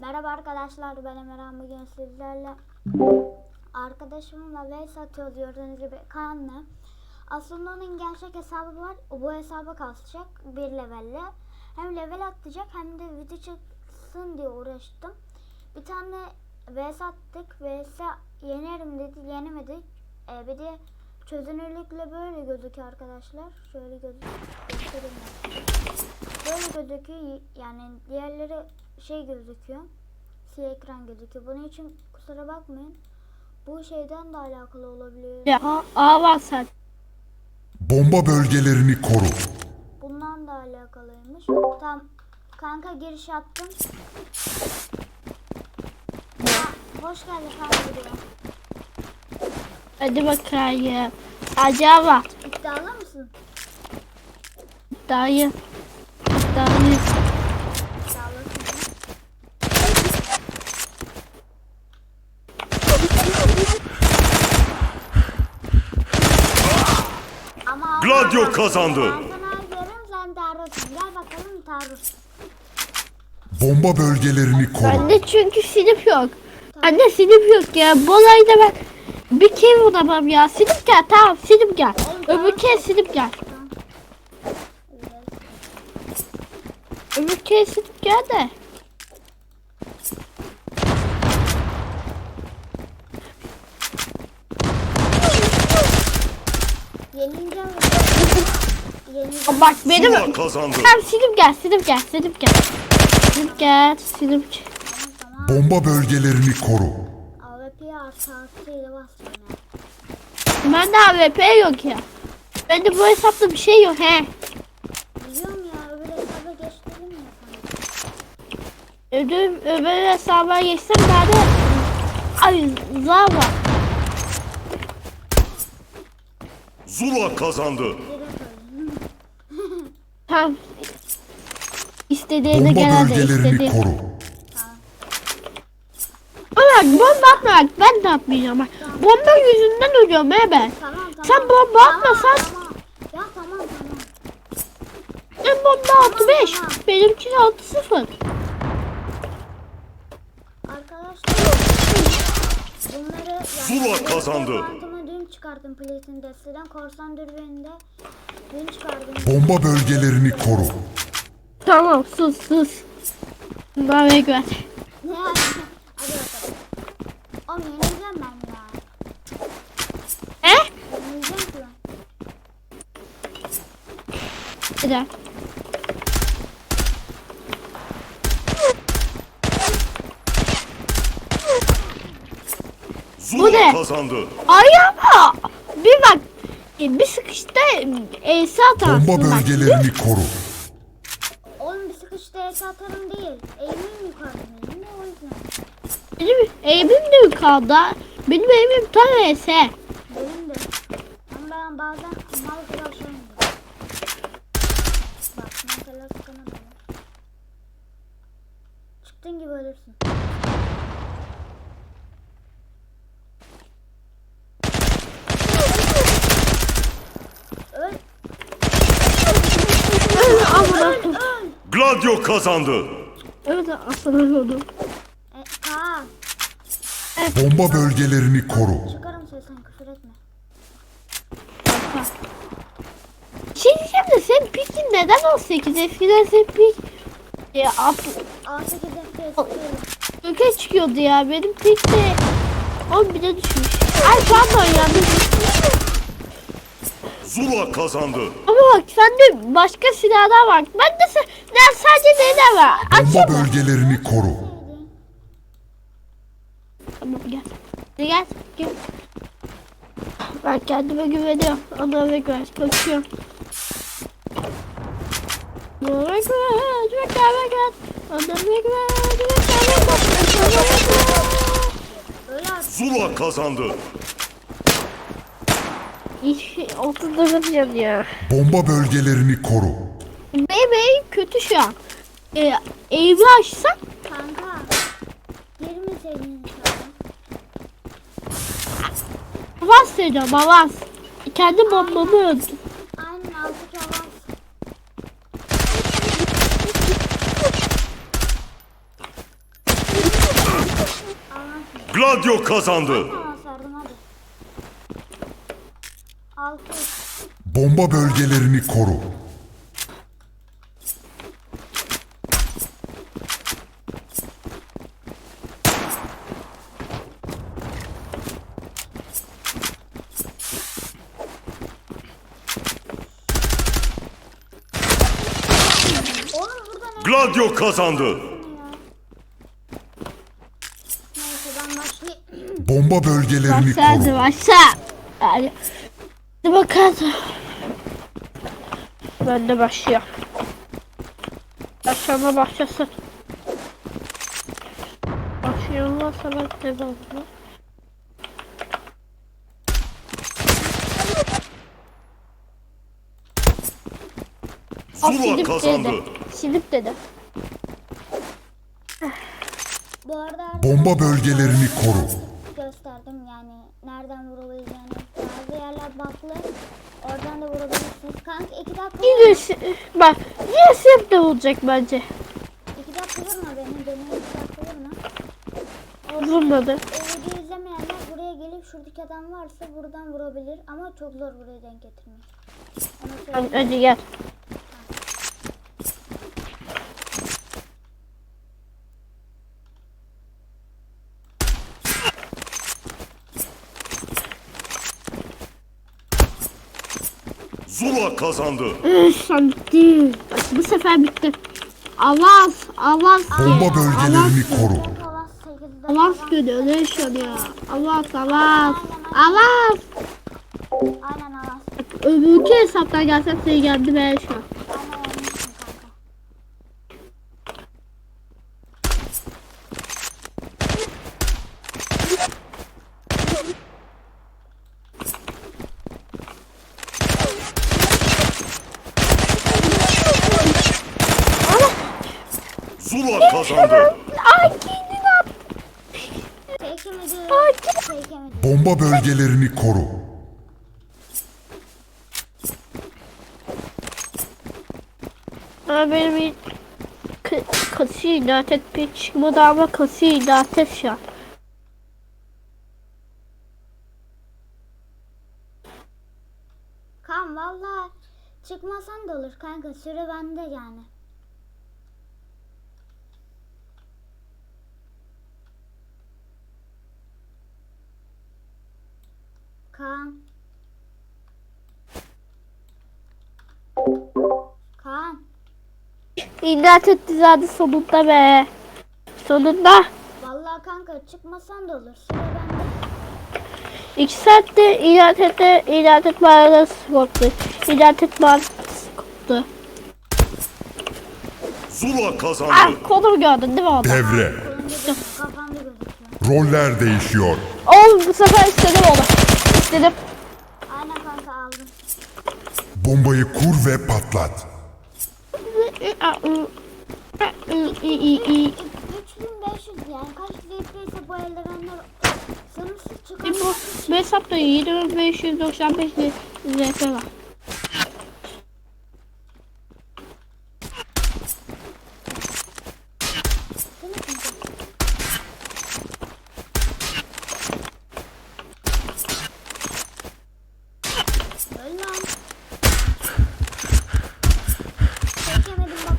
Merhaba arkadaşlar ben Emirhan bugün sizlerle arkadaşımla vs atıyoruz gördüğünüz gibi Kaan'la. Aslında onun gerçek hesabı var. Bu hesaba kasacak bir levelle. Hem level atlayacak hem de video çıksın diye uğraştım. Bir tane vs attık. vs yenerim dedi yenemedik. Ee, bir de çözünürlükle böyle gözüküyor arkadaşlar. Şöyle gözük göstereyim. ben. Böyle gözüküyor yani diğerleri şey gözüküyor. Siyah ekran gözüküyor. Bunun için kusura bakmayın. Bu şeyden de alakalı olabilir. Ya A sen. Bomba bölgelerini koru. Bundan da alakalıymış. Tamam. Kanka giriş yaptım. Ya, hoş geldin kanka. Hadi bakayım. Acaba İddialı mısın? İddialısın. Ama Gladio kazandı. Bomba bölgelerini koru. Bende çünkü silip yok. Anne silip yok ya. Bu olayda ben bir kere vuramam ya. Silip gel tamam silip gel. Öbür kez silip gel. Öbür kez silip gel de. Bak benim kazandı. Tamam silip gel silip gel silip gel. Silip gel silip gel. Bomba bölgelerini koru. Bastım ya. Bende AWP yok ya. Bende bu hesapta bir şey yok he. Biliyorum ya öbür hesaba geç dedim ya sana. Ödüm öbür hesaba geçsem daha da Ay Zava. Zula kazandı. Tamam. İstediğine gel hadi bölgelerini istediğin. koru. Bak bomba atma bak ben de atmayacağım bak. Bomba yüzünden ölüyorum he ben. Tamam tamam. Sen bomba Tamam, atmasan Tamam. Ya tamam tamam. en bomba 65. tamam. Benimki 6-0. Arkadaşlar bunları yani kazandı. Dün çıkardım platin desteden. Korsan dürbününde dün çıkardım. Bomba bölgelerini koru. Tamam sus sus. Bana ver. Ne yani? Hadi bakalım. Ben ya. He? Ben. Bir dakika. Zula ne? kazandı. Ay ama bir bak e, bir sıkışta Esa atarsın Bomba bak. bölgelerini koru. Oğlum bir sıkışta es atarım değil. Eğimim yukarıda benim de o yüzden. Benim eğimim de yukarıda. Benim eğimim tam Ese. Benim de. Ama ben bazen mal aşağı iniyorum. Bak mesela sana. Çıktığın gibi ölürsün. Gladio kazandı. Öyle aslanım onu. Bomba bölgelerini koru. Çıkarım sesini küfür etme. Şey diyeceğim de senin pikin neden 18? Eskiden senin pik e, at, 18 FPS değil. Göke çıkıyordu ya. Benim pik de 11'e düşmüş. Ay pardon yanlış. Zula kazandı. Ama bak sende başka silahlar var. Ben de sa- ben sadece neler var? Bomba Açayım mı? bölgelerini koru. Tamam gel. Hadi gel. Gel. Ben kendime güveniyorum. Ona ve güven. Kaçıyorum. Ona ve güven. Ve kendime güven. Ona ve güven. Ve kendime güven. Ona ve güven. Öyle artık. Zula kazandı. Hiç oturdurun ya. Bomba bölgelerini koru. Benim eğim kötü şu an. Ee, eğimi açsam Kanka. Geri mi sevdin inşallah? Avans veriyorum avans. Kendi bombamı öldüm. Aynen avans. Gladio kazandı. Bomba bölgelerini koru. Gladio kazandı. Neyse ben başlayayım. Bomba bölgelerini Başladı koru. başla. Hadi. Bakalım. Ben de başlıyorum. Başlama başlasın. Başlıyorlarsa ben de başlayayım. Ah, Zula kazandı. Dedi. Silip dedi. Bu arada Bomba bölgelerini koru. gösterdim yani nereden vurabileceğini. Bazı yerler baklı. Oradan da vurabilirsiniz. Kanka iki dakika Yine si- bak yine silip de olacak bence. iki dakika vurma beni. Beni iki dakika vurma. Vurmadı. O videoyu izlemeyenler buraya gelip şuradaki adam varsa buradan vurabilir. Ama çok zor buraya denk getirmek. Onu söyleyeyim. Hadi, hadi gel. Zula kazandı. Sen bitti. Bu sefer bitti. Avans diye. Bomba bölgelerini koru. Havas 8'de Avans diyor, öyle yaşanıyor. Avans, avans. Avans. Aynen havas. Öbürkü hesaptan gelsem seni geldi ben şu an. Aynen olmuşsun kanka. Zula kazandı. Ay kendini. Ay. Bomba bölgelerini koru. Ama benim bir k- kasayı ilat etmeye çıkmadı ama kasayı ilat et şu an. Kan valla çıkmasan da olur kanka süre bende yani. Kan. Kan. İlat etti zaten sonunda be. Sonunda. Vallahi kanka çıkmasan da olur süre bende. İki saatte ilat etti, ilat et bana sıkıntı. İlat et bana sıkıntı. Zula kazandı. Ah kolumu gördün değil mi orada? Devre. Gözüküyor. Roller değişiyor. Oğlum bu sefer istedim onu. İstedim. Aynen kanka aldım. Bombayı kur ve patlat. 3500 yani kaç litreyse bu eldivenler sınırsız çıkartmak bu hesapta 7595 ZF var. Öl lan. Çekemedim bak.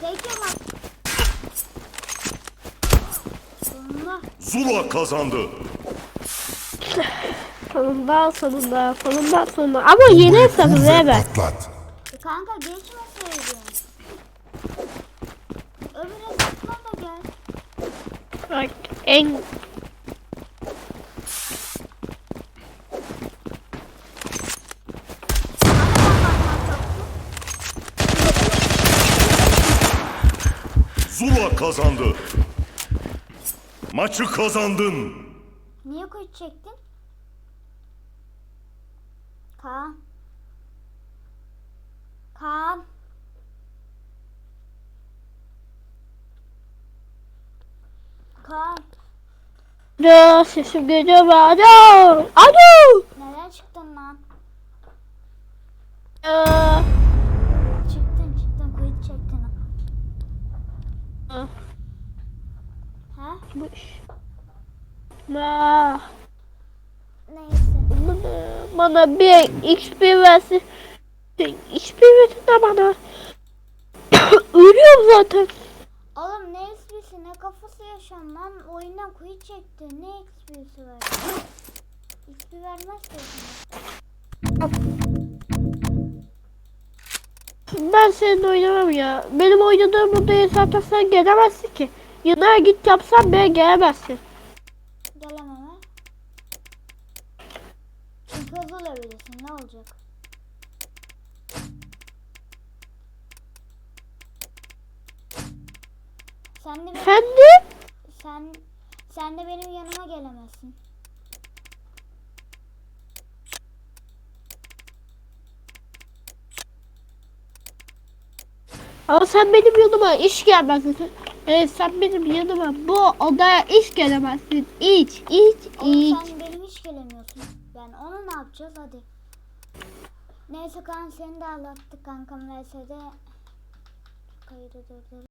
Çekemem. Allah. Zula kazandı. Sonunda sonunda sonunda sonunda. Ama yeni Bombayı hesabı kur ve ve ben. patlat. E Kanka geçmeseydin. Öbür hesapla da gel. Bak en Zula kazandı. Maçı kazandın. Niye kuyut çektin? Kaan. Kaan. Kaan. Alo sesim geliyor mu? Alo. Alo. Nereden çıktın lan? Ee... Çıktın çıktın kuyut çektin. Ee. İş. Ma, Neyse. bana, bir XP versin. XP verin de bana. Ölüyorum zaten. Oğlum ne XP'si ne kafası yaşam lan. Oyundan kuyut çekti. Ne XP'si var? XP vermez ki. Ben seninle oynamam ya. Benim oynadığım odaya zaten sen gelemezsin ki. Yanına git yapsan ben gelemezsin. Gelemem ha. Çünkü hızlı olabilirsin ne olacak? Sen de, benim, Efendim? sen, sen de benim yanıma gelemezsin. Ama sen benim yanıma iş gelmezsin. Evet sen benim yanıma bu odaya iş gelemezsin. İç, iç, Oğlum iç. sen benim hiç gelemiyorsun. Yani onu ne yapacağız hadi. Neyse kan seni de ağlattık kankam neyse de. Kaydı durdur.